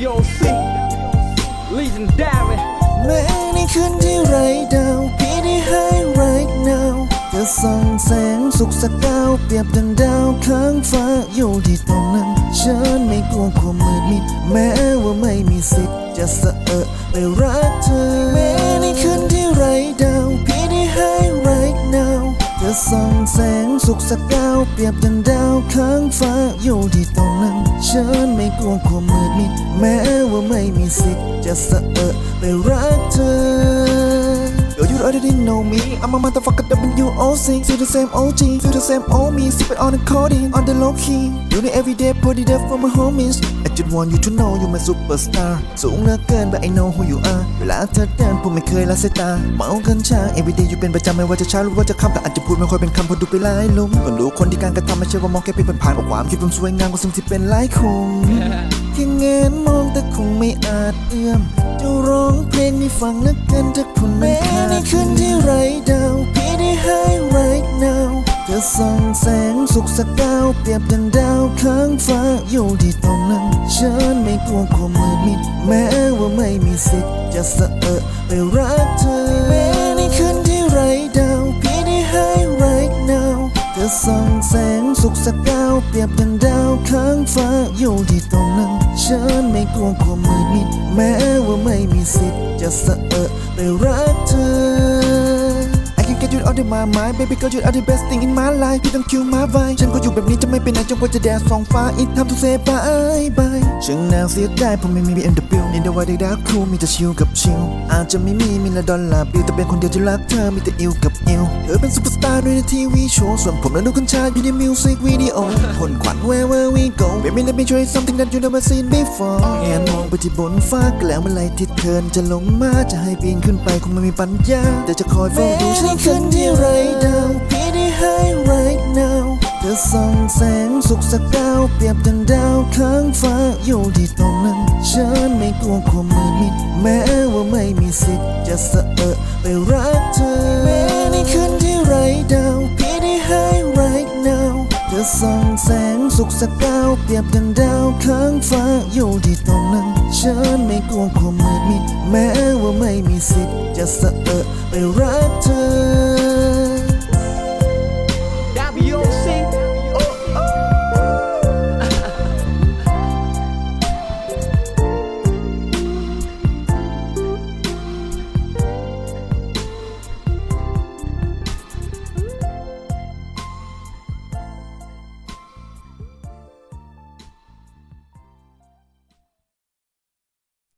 WOC Legendary แม้ในคืนที่ไร้ดาว พี่ได้ให้ right now จะส่องแสงสุขสักดาว เปรียบดังดาวข้างฟ้าอยู่ที่ตรงนั้น ฉันไม่กลัวความมืดมิดแม้ว่าไม่มีสิทธิ์จะสะเอะไปรักเธอแม้ในคืนที่ไร้ดาวพี่ได้ให้ right now จะส่องแสงสุขสักดาวเปรียบดังดาวข้างฟ้าอยู่ที่ตรงนั้น ฉันไม่กลัวความมืดมิดแม้ว่าไม่มีสิทธิ์จะสะเอะไปรักเธอ you already know me. I'm a motherfucker WOC. Feel the same OG, feel the same old me. Sip it on the codeine, on the low key. You need everyday, put it up for my homies. I just want you to know you're my superstar. สูงเหลือเกิน but I know who you are. เวลาเธอเดินผมไม่เคยละสายตาเมากันชา everyday อยู่เป็นประจำไม่ว่าจะเช้าหรือว่าจะค่ำแต่อาจจะพูดไม่ค่อยเป็นคำเพราะดูไปหลายลุมก็รู้คนที่การกระทำไม่ใช่ว่ามองแค่เพียงผ่านๆว่าความคิดผมสวยงามกว่าสิ่งที่เป็นหลายคงแค่เงนมองแต่คงไม่อาจเอื้อมจะ ร้องเพลงให้ฟังแล้วกันจากคุณไม่ขาดในคืนที่ไร้ดาวพี่ได้ให้ right now จะส่องแสงสุขสักดาวเปรียบดังดาวข้างฟ้าอยู่ที่ตรงนั้นฉันไม่กลัวความมืดมิด แม้ว่าไม่มีสิทธิ์จะสะเอะไปรัก งแสงสุกสักดาวเปรียบดังดาวข้างฟ้าอยู่ที่ตรงนั้นฉันไม่กลัวความมืดมิด แม้ว่าไม่มีสิทธิ์จะสะเอะไปรักเธอ I can get you out of my mind baby girl you are the best thing in my life พี่ต้องคิวมาไว้ฉันก็อยู่แบบนี้จะไม่ไปไหนจนกว่าจะแดดสองฟ้า It time to say bye bye ฉันน่าเสียดายเพราะไม่มี BMW ในเดวันเด็กดักครูมีแต่ชิลกับชิลอาจจะไม่มีมิลละดอลลาร์บิลแต่เป็นคนเดียวที่รักเธอมีแต่อิวกับอิวเธอเป็นซุปเปอร์สตาร์ด้วยในทีวีโชว์ส่วนผมนั้นดูกัญชาอยู่ในมิวสิกวิดีโอพ่นขวัญ wherever we go baby let me show you something that you never seen before แงนมองไปที่บนฟ้าก็แล้วเมื่อไรที่เธอจะลงมาจะให้ปีนขึ้นไปคงไม่มีปัญญาแต่จะคอยเฝ้าดูฉันคืนที่ไร้ดาวพี่ได้ให้ right now เธอส่องแสงสุขสักดาวเปรียบดังดาวข้างฟ้าอยู่ที่ตรงนั้น ฉันไม่กลัวความมืดมิด แม้ว่าไม่มีสิทธิ์จะสะเอะไปรักเธอแม้ในคืน อส่องแสงสุขสักดาวเปรียบดังดาวข้างฟ้าอยู่ที่ตรงนั้น ฉันไม่กลัวความมืดมิดแม้ว่าไม่มีสิทธิ์จะสะเอะไปรักเธอ